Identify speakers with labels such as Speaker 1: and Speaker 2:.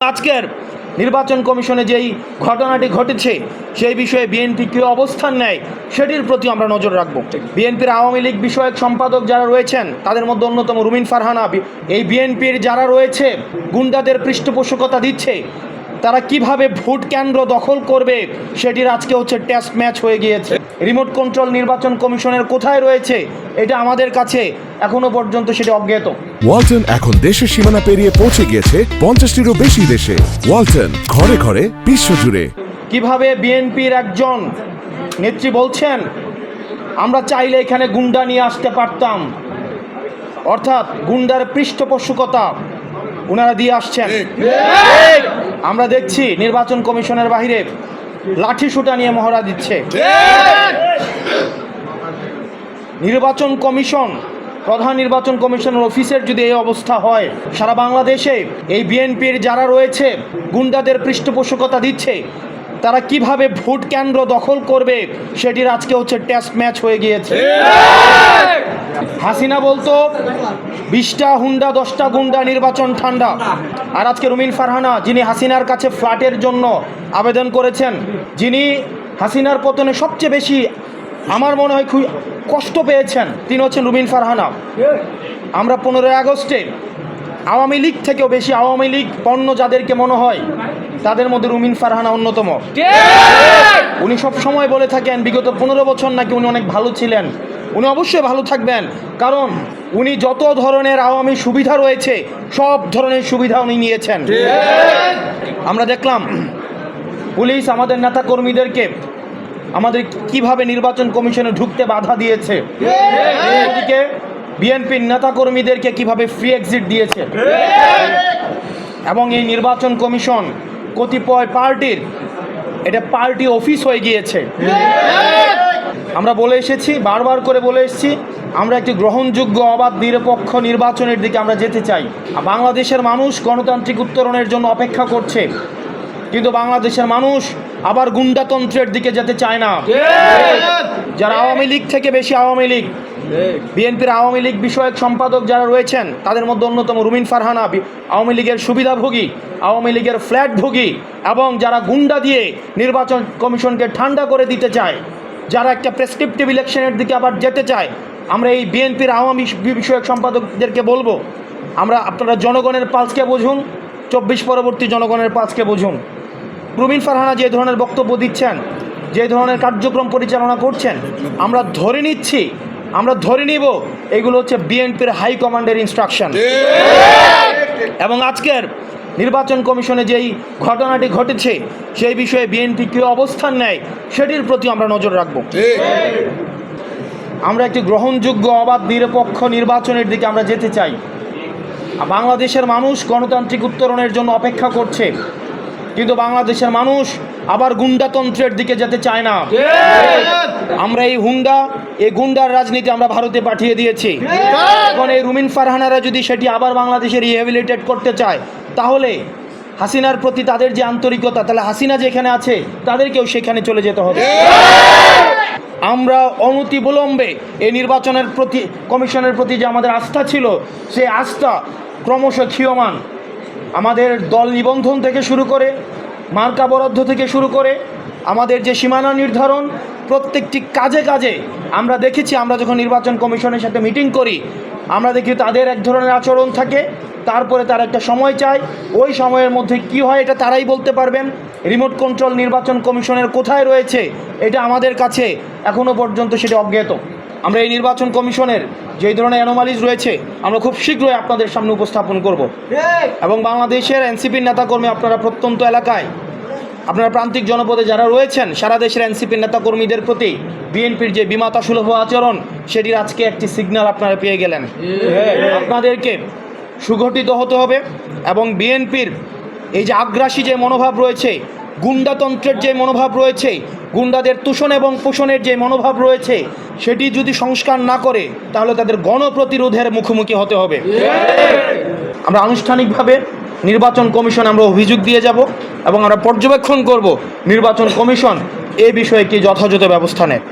Speaker 1: আজকের নির্বাচন কমিশনে যেই ঘটনাটি ঘটেছে, সেই বিষয়ে বিএনপি কী অবস্থান নেয়, সেটির প্রতি আমরা নজর রাখব। বিএনপির আওয়ামী লীগ বিষয়ক সম্পাদক যারা রয়েছেন, তাদের মধ্যে অন্যতম রুমিন ফারহানা এই বিএনপির যারা রয়েছে, গুন্ডাদের পৃষ্ঠপোষকতা দিচ্ছে তারা কীভাবে ভোট কেন্দ্র দখল করবে সেটির আজকে হচ্ছে টেস্ট ম্যাচ হয়ে গিয়েছে। রিমোট কন্ট্রোল নির্বাচন কমিশনের কোথায় রয়েছে এটা আমাদের কাছে এখনও পর্যন্ত সেটা অজ্ঞাত।
Speaker 2: ওয়ালটন এখন দেশের সীমানা পেরিয়ে পৌঁছে গিয়েছে পঞ্চাশটিরও বেশি দেশে। ওয়ালটন ঘরে ঘরে বিশ্ব বিশ্বজুড়ে
Speaker 1: কীভাবে বিএনপির একজন নেত্রী বলছেন আমরা চাইলে এখানে গুন্ডা নিয়ে আসতে পারতাম। অর্থাৎ গুন্ডার পৃষ্ঠপোষকতা ওনারা দিয়ে আসছেন। আমরা দেখছি নির্বাচন কমিশনের বাহিরে লাঠি সুটা নিয়ে মহড়া দিচ্ছে। নির্বাচন কমিশন প্রধান নির্বাচন কমিশনের অফিসের যদি এই অবস্থা হয় সারা বাংলাদেশে এই বিএনপির যারা রয়েছে গুন্ডাদের পৃষ্ঠপোষকতা দিচ্ছে তারা কীভাবে ভোট কেন্দ্র দখল করবে সেটির আজকে হচ্ছে টেস্ট ম্যাচ হয়ে গিয়েছে। হাসিনা বলতো বিশটা হুন্ডা, দশটা গুন্ডা নির্বাচন ঠান্ডা। আর আজকে রুমিন ফারহানা, যিনি হাসিনার কাছে ফ্ল্যাটের জন্য আবেদন করেছেন, যিনি হাসিনার পতনে সবচেয়ে বেশি, আমার মনে হয় খুব কষ্ট পেয়েছেন, তিনি হচ্ছেন রুমিন ফারহানা। আমরা পনেরোই আগস্টে আওয়ামী লীগ থেকেও বেশি আওয়ামী লীগ পণ্য যাদেরকে মনে হয়, তাদের মধ্যে রুমিন ফারহানা অন্যতম। উনি সব সময় বলে থাকেন, বিগত পনেরো বছর নাকি উনি অনেক ভালো ছিলেন। উনি অবশ্যই ভালো থাকবেন, কারণ উনি যত ধরনের আওয়ামী সুবিধা রয়েছে, সব ধরনের সুবিধা উনি নিয়েছেন। আমরা দেখলাম, পুলিশ আমাদের নেতা কর্মীদেরকে আমাদের কীভাবে নির্বাচন কমিশনে ঢুকতে বাধা দিয়েছে। বিএনপির নেতা কর্মীদেরকে কীভাবে ফ্রি এক্সিট দিয়েছে। এবং এই নির্বাচন কমিশন কতিপয় পার্টির এটা পার্টি অফিস হয়ে গিয়েছে। আমরা বলে এসেছি, বারবার করে বলে এসেছি, আমরা একটি গ্রহণযোগ্য, অবাধ, নিরপেক্ষ নির্বাচনের দিকে আমরা যেতে চাই। বাংলাদেশের মানুষ গণতান্ত্রিক উত্তরণের জন্য অপেক্ষা করছে। কিন্তু বাংলাদেশের মানুষ আবার গুন্ডাতন্ত্রের দিকে যেতে চায় না। যারা আওয়ামী লীগ থেকে বেশি আওয়ামী লীগ বিএনপির আওয়ামী লীগ বিষয়ক সম্পাদক যারা রয়েছেন, তাদের মধ্যে অন্যতম রুমিন ফারহানা আওয়ামী লীগের সুবিধাভোগী, আওয়ামী লীগের ফ্ল্যাটভোগী এবং যারা গুন্ডা দিয়ে নির্বাচন কমিশনকে ঠান্ডা করে দিতে চায়, যারা একটা প্রেসক্রিপটিভ ইলেকশনের দিকে আবার যেতে চায়, আমরা এই বিএনপির আওয়ামী বিষয়ক সম্পাদকদেরকে বলব, আমরা আপনারা জনগণের পালসকে বুঝুন, চব্বিশ পরবর্তী জনগণের পালসকে বুঝুন। রুমিন ফারহানা যে ধরনের বক্তব্য দিচ্ছেন, যে ধরনের কার্যক্রম পরিচালনা করছেন, আমরা ধরে নিচ্ছি আমরা ধরে নিব, এগুলো হচ্ছে বিএনপির হাই কমান্ডের ইনস্ট্রাকশন এবং আজকের নির্বাচন কমিশনে যেই ঘটনাটি ঘটেছে, সেই বিষয়ে বিএনপি কী অবস্থান নেয়, সেটির প্রতি আমরা নজর রাখব। আমরা একটি গ্রহণযোগ্য, অবাধ, নিরপেক্ষ নির্বাচনের দিকে আমরা যেতে চাই। বাংলাদেশের মানুষ গণতান্ত্রিক উত্তরণের জন্য অপেক্ষা করছে। কিন্তু বাংলাদেশের মানুষ আবার গুন্ডাতন্ত্রের দিকে যেতে চায় না। আমরা এই হুন্ডা এই গুন্ডার রাজনীতি আমরা ভারতে পাঠিয়ে দিয়েছি। এখন এই রুমিন ফারহানারা যদি সেটি আবার বাংলাদেশে রিহেবিলিটেট করতে চায় তাহলে হাসিনার প্রতি তাদের যে আন্তরিকতা তাহলে হাসিনা যেখানে আছে তাদেরকেও সেখানে চলে যেতে হবে। আমরা অনতি বিলম্বে এই নির্বাচনের প্রতি কমিশনের প্রতি যে আমাদের আস্থা ছিল সেই আস্থা ক্রমশ ক্ষীয়মান। আমাদের দল নিবন্ধন থেকে শুরু করে মার্কা বরাদ্দ থেকে শুরু করে আমাদের যে সীমানা নির্ধারণ, প্রত্যেকটি কাজে কাজে আমরা দেখেছি, আমরা যখন নির্বাচন কমিশনের সাথে মিটিং করি, আমরা দেখি তাদের এক ধরনের আচরণ থাকে, তারপরে তারা একটা সময় চায়, ওই সময়ের মধ্যে কি হয় এটা তারাই বলতে পারবেন। রিমোট কন্ট্রোল নির্বাচন কমিশনের কোথায় রয়েছে, এটা আমাদের কাছে এখনও পর্যন্ত সেটা অজ্ঞাত। আমরা এই নির্বাচন কমিশনের যেই ধরনের অ্যানোমালিজ রয়েছে, আমরা খুব শীঘ্রই আপনাদের সামনে উপস্থাপন করব। এবং বাংলাদেশের এনসিপির নেতাকর্মী আপনারা প্রত্যন্ত এলাকায়, আপনারা প্রান্তিক জনপদে যারা রয়েছেন, সারা দেশের এনসিপির নেতাকর্মীদের প্রতি বিএনপির যে বিমাতা সুলভ আচরণ, সেটির আজকে একটি সিগন্যাল আপনারা পেয়ে গেলেন। আপনাদেরকে সুগঠিত হতে হবে এবং বিএনপির এই যে আগ্রাসী যে মনোভাব রয়েছে গুন্ডাতন্ত্রের যে মনোভাব রয়েছে, গুন্ডাদের তুষণ এবং পোষণের যে মনোভাব রয়েছে, সেটি যদি সংস্কার না করে, তাহলে তাদের গণপ্রতিরোধের মুখোমুখি হতে হবে। আমরা আনুষ্ঠানিকভাবে নির্বাচন কমিশন আমরা অভিযোগ দিয়ে যাব এবং আমরা পর্যবেক্ষণ করব নির্বাচন কমিশন এ বিষয়ে কি যথাযথ ব্যবস্থা নেয়।